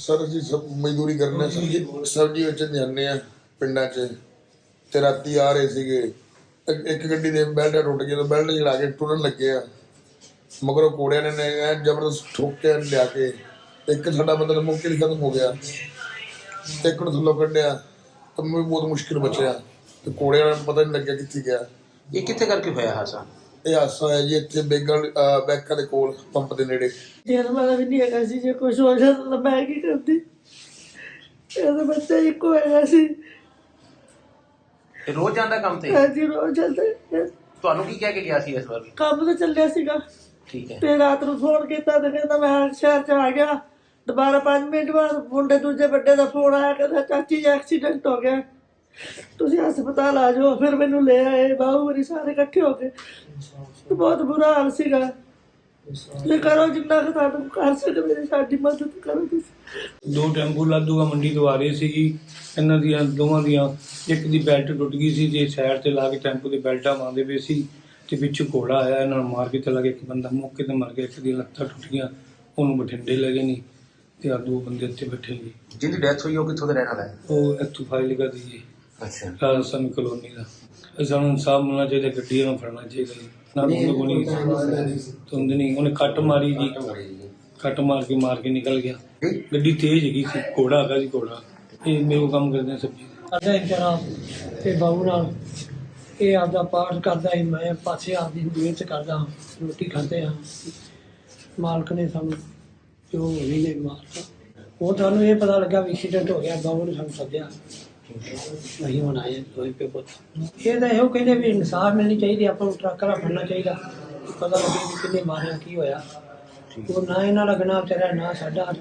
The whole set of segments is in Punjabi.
ਸਰ ਅਸੀਂ ਸਭ ਮਜ਼ਦੂਰੀ ਕਰਨੇ ਸਬਜ਼ੀ ਸਬਜ਼ੀ ਵੇਚਣ ਜਾਂਦੇ ਆ ਪਿੰਡਾਂ 'ਚ। ਤੇ ਰਾਤੀ ਆ ਰਹੇ ਸੀਗੇ। ਇੱਕ- ਇੱਕ ਗੱਡੀ ਦੇ ਬੈਲਟ ਟੁੱਟ ਗਿਆ ਤਾਂ ਬੈਲਟ ਜਿਹੜਾ ਕੇ ਟੁੱਟਣ ਲੱਗੇ ਆ। ਮਗਰੋਂ ਕੋੜਿਆਂ ਨੇ ਨੇ ਐਨ ਜ਼ਬਰਦਸਤ ਠੋਕ ਕੇ ਲਿਆ ਕੇ। ਇੱਕ ਸਾਡਾ ਮਤਲਬ ਮੌਕੇ ਹੀ ਖਤਮ ਹੋ ਗਿਆ। ਤੇ ਇੱਕ ਨੂੰ ਥੱਲੋਂ ਕੱਢਿਆ ਤਾਂ ਮੈਨੂੰ ਬਹੁਤ ਮੁਸ਼ਕਿਲ ਬਚਿਆ। ਤੇ ਕੋੜਿਆਂ ਨੂੰ ਪਤਾ ਨਹੀਂ ਲੱਗਿਆ ਕਿੱਥੇ ਗਿਆ। ਇਹ ਕਿੱਥੇ ਕਰਕੇ ਹੋਇਆ ਹਾਦਸਾ? ਇਹ ਹਾਦਸਾ ਹੈ ਜੀ ਇੱਥੇ ਬੇਗਲ ਬੈਂਕਾਂ ਦੇ ਕੋਲ ਪੰਪ ਦੇ ਨੇੜੇ। ਦੇਣ ਵਾਲਾ ਵੀ ਨਹੀਂ ਹੈਗਾ ਸੀ ਜੇ ਕੁਝ ਹੋ ਜਾਂਦਾ ਤਾਂ ਮੈਂ ਕੀ ਕਰਦੀ? ਇਹਦਾ ਬੱਚਾ ਇੱਕੋ ਹੈਗਾ ਸੀ। ਇਹ ਰੋਜ਼ ਜਾਂਦਾ ਕੰਮ ਤੇ? ਹਾਂਜੀ ਰੋਜ਼ ਚੱਲਦੇ ਤੁਹਾਨੂੰ ਕੀ ਕਹਿ ਕੇ ਗਿਆ ਸੀ ਇਸ ਵਾਰ? ਕੰਮ ਤਾਂ ਚੱਲਿਆ ਸੀਗਾ। ਠੀਕ ਹੈ। ਤੇ ਰਾਤ ਨੂੰ ਫੋਨ ਕੀਤਾ ਤੇ ਕਹਿੰਦਾ ਮੈਂ ਸ਼ਹਿਰ ਚ ਆ ਗਿਆ। ਦੁਬਾਰਾ 5 ਮਿੰਟ ਬਾਅਦ ਮੁੰਡੇ ਦੂਜੇ ਵੱਡੇ ਦਾ ਫੋਨ ਆਇਆ ਕਹਿੰਦਾ ਚਾਚੀ ਜੀ ਐਕਸੀਡੈਂਟ ਹੋ ਗਿਆ। ਤੁਸੀਂ ਹਸਪਤਾਲ ਆ ਜਾਓ ਫਿਰ ਮੈਨੂੰ ਲੈ ਆਏ ਬਾਹੂ ਮੇਰੀ ਸਾਰੇ ਇਕੱਠੇ ਹੋ ਕੇ। ਤੇ ਬਹੁਤ ਬੁਰਾ ਹਾਲ ਸੀਗਾ। ਤੇ ਕਰੋ ਜਿੰਨਾ ਕੁ ਤੁਹਾਨੂੰ ਕਰ ਸਕਦੇ ਨੇ ਸਾਡੀ ਮਦਦ ਕਰੋ ਤੁਸੀਂ। ਦੋ ਟੈਂਪੂ ਲਾਦੂਗਾ ਮੰਡੀ ਤੋਂ ਆ ਰਹੇ ਸੀ ਜੀ ਇਹਨਾਂ ਦੀਆਂ ਦੋਵਾਂ ਦੀਆਂ ਇੱਕ ਦੀ ਬੈਲਟ ਟੁੱਟ ਗਈ ਸੀ ਜੇ ਸਾਈਡ ਤੇ ਲਾ ਕੇ ਟੈਂਪੂ ਦੇ ਬੈਲਟਾਂ ਮਾਰਦੇ ਪਏ ਸੀ। ਤੇ ਪਿੱਛੋਂ ਘੋੜਾ ਆਇਆ ਇਹਨਾਂ ਨੂੰ ਮਾਰ ਕੇ ਚਲਾ ਗਿਆ ਇੱਕ ਬੰਦਾ ਮੌਕੇ ਤੇ ਮਰ ਗਿਆ ਇੱਕ ਦੀਆਂ ਲੱਤਾਂ ਟੁੱਟ ਗਈਆਂ ਉਹਨੂੰ ਬਠਿੰਡੇ ਲੈ ਗਏ ਨਹੀਂ ਤੇ ਆ ਦੋ ਬੰਦੇ ਇੱਥੇ ਬੈਠੇ ਜੀ ਜਿਹਦੀ ਡੈਥ ਹੋਈ ਉਹ ਕਿੱਥੋਂ ਦਾ ਰਹਿਣ ਵਾਲਾ ਹੈ? ਉਹ ਇੱਥੋਂ ਫਾਈਲ ਕਰ ਜੀ ਅੱਛਾ। ਰਾਜਸਥਾਨ ਕਲੋਨੀ ਦਾ। ਇਹ ਸਾਨੂੰ ਇਨਸਾਫ ਮਿਲਣਾ ਚਾਹੀਦਾ ਗੱਡੀਆਂ ਨੂੰ ਫੜਨਾ ਚਾਹੀਦਾ ਜੀ। ਨਾ ਉਹਨੂੰ ਕੋਈ ਤੁੰਦ ਨਹੀਂ। ਉਹਨੇ ਕੱਟ ਮਾਰੀ ਜੀ। ਕੱਟ ਮਾਰ ਕੇ ਮਾਰ ਕੇ ਨਿਕਲ ਗਿਆ। ਗੱਡੀ ਤੇਜ਼ ਹੈਗੀ ਸੀ। ਘੋੜਾ ਹੈਗਾ ਸੀ ਘੋੜਾ। ਇਹ ਮੇਰੇ ਕੋਲ ਕੰਮ ਕਰਦੇ ਆ ਸਬਜ਼ੀ। ਦਾ। ਕਰਦਾ ਇੱਕ ਜਣਾ ਤੇ ਬਾਬੂ ਨਾਲ ਇਹ ਆਪਦਾ ਪਾਠ ਕਰਦਾ ਸੀ। ਮੈਂ ਪਾਸੇ ਆਪਦੀ ਮਿਹਨਤ ਕਰਦਾ ਹਾਂ, ਰੋਟੀ ਖਾਂਦੇ ਹਾਂ। ਮਾਲਕ ਨੇ ਸਾਨੂੰ ਜੋ ਹੋਈ ਨੇ ਮਾਰਤਾ ਉਹ ਤੁਹਾਨੂੰ ਇਹ ਪਤਾ ਲੱਗਾ ਵੀ ਐਕਸੀਡੈਂਟ ਹੋ ਗਿਆ। ਬਾਬੂ ਨੇ ਸਾਨੂੰ ਸੱਦਿਆ। ਨਹੀਂ ਹੁਣ ਆਏ ਦੋਏ ਪੇ ਪੁੱਤ ਇਹ ਤਾਂ ਇਹੋ ਕਹਿੰਦੇ ਵੀ ਇਨਸਾਫ ਮਿਲਣੀ ਚਾਹੀਦੀ ਆਪਾਂ ਨੂੰ ਟਰੱਕ ਵਾਲਾ ਫੜਨਾ ਚਾਹੀਦਾ। ਪਤਾ ਲੱਗੇ ਵੀ ਕਿੰਨੇ ਮਾਰਿਆ ਕੀ ਹੋਇਆ। ਉਹ ਨਾ ਇਹਨਾਂ ਦਾ ਗੁਨਾਹ ਵਿਚਾਰਾ ਨਾ ਸਾਡਾ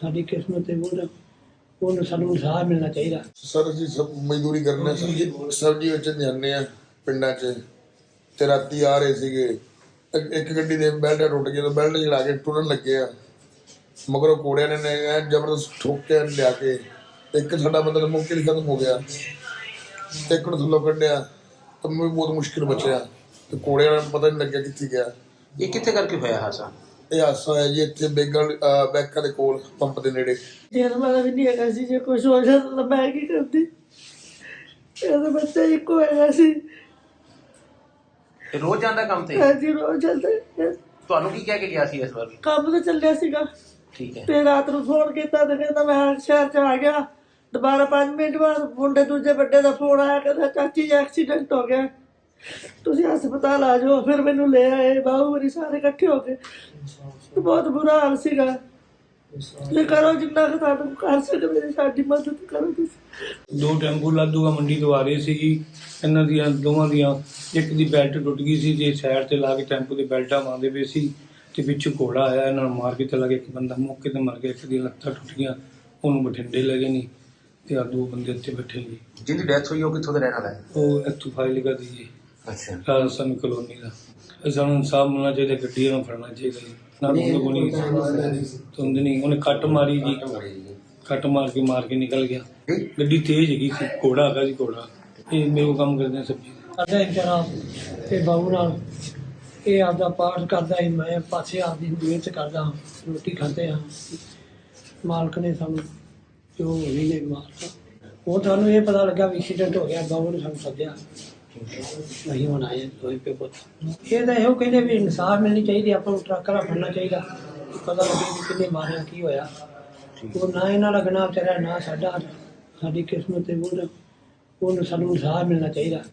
ਸਾਡੀ ਕਿਸਮਤ ਤੇ ਉਹ ਉਹਨੂੰ ਸਾਨੂੰ ਇਨਸਾਫ ਮਿਲਣਾ ਚਾਹੀਦਾ। ਸਰ ਅਸੀਂ ਸਭ ਮਜ਼ਦੂਰੀ ਕਰਨੇ ਸਬਜ਼ੀ ਸਬਜ਼ੀ ਵੇਚਣ ਜਾਂਦੇ ਆ ਪਿੰਡਾਂ 'ਚ। ਤੇ ਰਾਤੀ ਆ ਰਹੇ ਸੀਗੇ। ਇੱਕ- ਗੱਡੀ ਦੇ ਬੈਲਟ ਟੁੱਟ ਗਿਆ ਤਾਂ ਬੈਲਟ ਜਿਹੜਾ ਕੇ ਟੁੱਟਣ ਲੱਗੇ ਆ। ਮਗਰੋਂ ਕੋੜਿਆਂ ਨੇ ਜ਼ਬਰਦਸਤ ਠੋਕ ਕੇ ਲਿਆ ਕੇ ਇੱਕ ਸਾਡਾ ਮਤਲਬ ਮੌਕੇ ਹੀ ਖਤਮ ਹੋ ਗਿਆ। ਤੇ ਇੱਕ ਨੂੰ ਥੱਲੋਂ ਕੱਢਿਆ ਤਾਂ ਮੈਨੂੰ ਬਹੁਤ ਮੁਸ਼ਕਿਲ ਬਚਿਆ। ਤੇ ਕੋੜਿਆਂ ਨੂੰ ਪਤਾ ਨਹੀਂ ਲੱਗਿਆ ਕਿੱਥੇ ਗਿਆ। ਇਹ ਕਿੱਥੇ ਕਰਕੇ ਹੋਇਆ ਹਾਦਸਾ? ਇਹ ਹਾਦਸਾ ਹੈ ਜੀ ਇੱਥੇ ਬੇਗਲ ਬੈਂਕਾਂ ਦੇ ਕੋਲ ਪੰਪ ਦੇ ਨੇੜੇ। ਦੇਣ ਵਾਲਾ ਵੀ ਨਹੀਂ ਹੈਗਾ ਸੀ ਜੇ ਕੁਝ ਹੋ ਜਾਂਦਾ ਤਾਂ ਮੈਂ ਕੀ ਕਰਦੀ? ਇਹਦਾ ਬੱਚਾ ਇੱਕੋ ਹੈਗਾ ਸੀ। ਇਹ ਰੋਜ਼ ਜਾਂਦਾ ਕੰਮ ਤੇ? ਹਾਂਜੀ ਰੋਜ਼ ਚੱਲਦੇ ਤੁਹਾਨੂੰ ਕੀ ਕਹਿ ਕੇ ਗਿਆ ਸੀ ਇਸ ਵਾਰ? ਕੰਮ ਤਾਂ ਚੱਲਿਆ ਸੀਗਾ। ਠੀਕ ਹੈ। ਤੇ ਰਾਤ ਨੂੰ ਫੋਨ ਕੀਤਾ ਤੇ ਕਹਿੰਦਾ ਮੈਂ ਸ਼ਹਿਰ ਚ ਆ ਗਿਆ। ਦੁਬਾਰਾ 5 ਮਿੰਟ ਬਾਅਦ ਮੁੰਡੇ ਦੂਜੇ ਵੱਡੇ ਦਾ ਫੋਨ ਆਇਆ, ਕਹਿੰਦਾ, ਚਾਚੀ ਜੀ ਐਕਸੀਡੈਂਟ ਹੋ ਗਿਆ। ਤੁਸੀਂ ਹਸਪਤਾਲ ਆ ਜਾਓ, ਫਿਰ ਮੈਨੂੰ ਲੈ ਆਏ, ਬਾਹੂ ਮੇਰੀ ਸਾਰੇ ਇਕੱਠੇ ਹੋ ਕੇ ਬਹੁਤ ਬੁਰਾ ਹਾਲ ਸੀਗਾ। ਤੇ ਕਰੋ ਜਿੰਨਾ ਕੁ ਤੁਹਾਨੂੰ ਕਰ ਸਕਦੇ, ਸਾਡੀ ਮਦਦ ਕਰੋ ਤੁਸੀਂ। ਦੋ ਟੈਂਪੂ ਲਾਦੂਗਾ ਮੰਡੀ ਤੋਂ ਆ ਰਹੇ ਸੀਗੀ। ਇਹਨਾਂ ਦੀਆਂ, ਦੋਵਾਂ ਦੀਆਂ, ਇੱਕ ਦੀ ਬੈਲਟ ਟੁੱਟ ਗਈ ਸੀ, ਜੇ ਸਾਈਡ ਤੇ ਲਾ ਕੇ ਟੈਂਪੂ ਦੇ ਬੈਲਟਾਂ ਮਾਰਦੇ ਪਏ ਸੀ, ਤੇ ਪਿੱਛੋਂ ਘੋੜਾ ਆਇਆ, ਇਹਨਾਂ ਨੂੰ ਮਾਰ ਕੇ ਚਲਾ ਗਿਆ ਇੱਕ ਬੰਦਾ, ਮੌਕੇ ਤੇ ਮਰ ਗਿਆ, ਇੱਕ ਦੀਆਂ ਲੱਤਾਂ ਟੁੱਟ ਗਈਆਂ, ਉਹਨੂੰ ਬਠਿੰਡੇ ਲੈ ਗਏ ਨਹੀਂ ਤੇ ਆ ਦੋ ਬੰਦੇ ਇੱਥੇ ਬੈਠੇ ਜੀ। ਜਿਹਦੀ ਡੈਥ ਹੋਈ ਉਹ ਕਿੱਥੋਂ ਦਾ ਰਹਿਣ ਵਾਲਾ ਹੈ? ਉਹ ਇੱਥੋਂ ਫਾਈਲ ਕਰ ਜੀ। ਅੱਛਾ। ਰਾਜਸਥਾਨ ਕਲੋਨੀ ਦਾ। ਇਹ ਸਾਨੂੰ ਇਨਸਾਫ ਮਿਲਣਾ ਚਾਹੀਦਾ ਗੱਡੀਆਂ ਨੂੰ ਫੜਨਾ ਚਾਹੀਦਾ ਜੀ। ਨਾ ਉਹਨੂੰ ਕੋਈ ਤੁੰਦ ਨਹੀਂ। ਉਹਨੇ ਕੱਟ ਮਾਰੀ ਜੀ। ਕੱਟ ਮਾਰ ਕੇ ਮਾਰ ਕੇ ਨਿਕਲ ਗਿਆ। ਗੱਡੀ ਤੇਜ਼ ਹੈਗੀ ਸੀ। ਘੋੜਾ ਹੈਗਾ ਸੀ ਘੋੜਾ। ਇਹ ਮੇਰੇ ਕੋਲ ਕੰਮ ਕਰਦੇ ਸਬਜ਼ੀ। ਦਾ। ਕਰਦਾ ਇੱਕ ਜਣਾ ਤੇ ਬਾਬੂ ਨਾਲ ਇਹ ਆਪਦਾ ਪਾਠ ਕਰਦਾ ਸੀ। ਮੈਂ ਪਾਸੇ ਆਪਦੀ ਮਿਹਨਤ ਕਰਦਾ ਹਾਂ, ਰੋਟੀ ਖਾਂਦੇ ਹਾਂ। ਮਾਲਕ ਨੇ ਸਾਨੂੰ ਜੋ ਹੋਈ ਨੇ ਮਾਰਤਾ ਉਹ ਤੁਹਾਨੂੰ ਇਹ ਪਤਾ ਲੱਗਾ ਵੀ ਐਕਸੀਡੈਂਟ ਹੋ ਗਿਆ ਬਾਬੂ ਨੇ ਸਾਨੂੰ ਸੱਦਿਆ। ਨਹੀਂ ਹੁਣ ਆਏ ਦੋਏ ਪੇ ਪੁੱਤ। ਇਹ ਤਾਂ ਇਹੋ ਕਹਿੰਦੇ ਵੀ ਇਨਸਾਫ ਮਿਲਣੀ ਚਾਹੀਦੀ ਆਪਾਂ ਨੂੰ ਟਰੱਕ ਵਾਲਾ ਫੜਨਾ ਚਾਹੀਦਾ। ਵੀ ਪਤਾ ਲੱਗੇ ਵੀ ਕਿੰਨੇ ਮਾਰਿਆ ਕੀ ਹੋਇਆ। ਉਹ ਨਾ ਇਹਨਾਂ ਗੁਨਾਹ ਵਿਚਾਰਾ ਨਾ ਸਾਡਾ ਸਾਡੀ ਕਿਸਮਤ ਤੇ ਉਹ ਉਹਨੂੰ ਸਾਨੂੰ ਇਨਸਾਫ ਮਿਲਣਾ ਚਾਹੀਦਾ।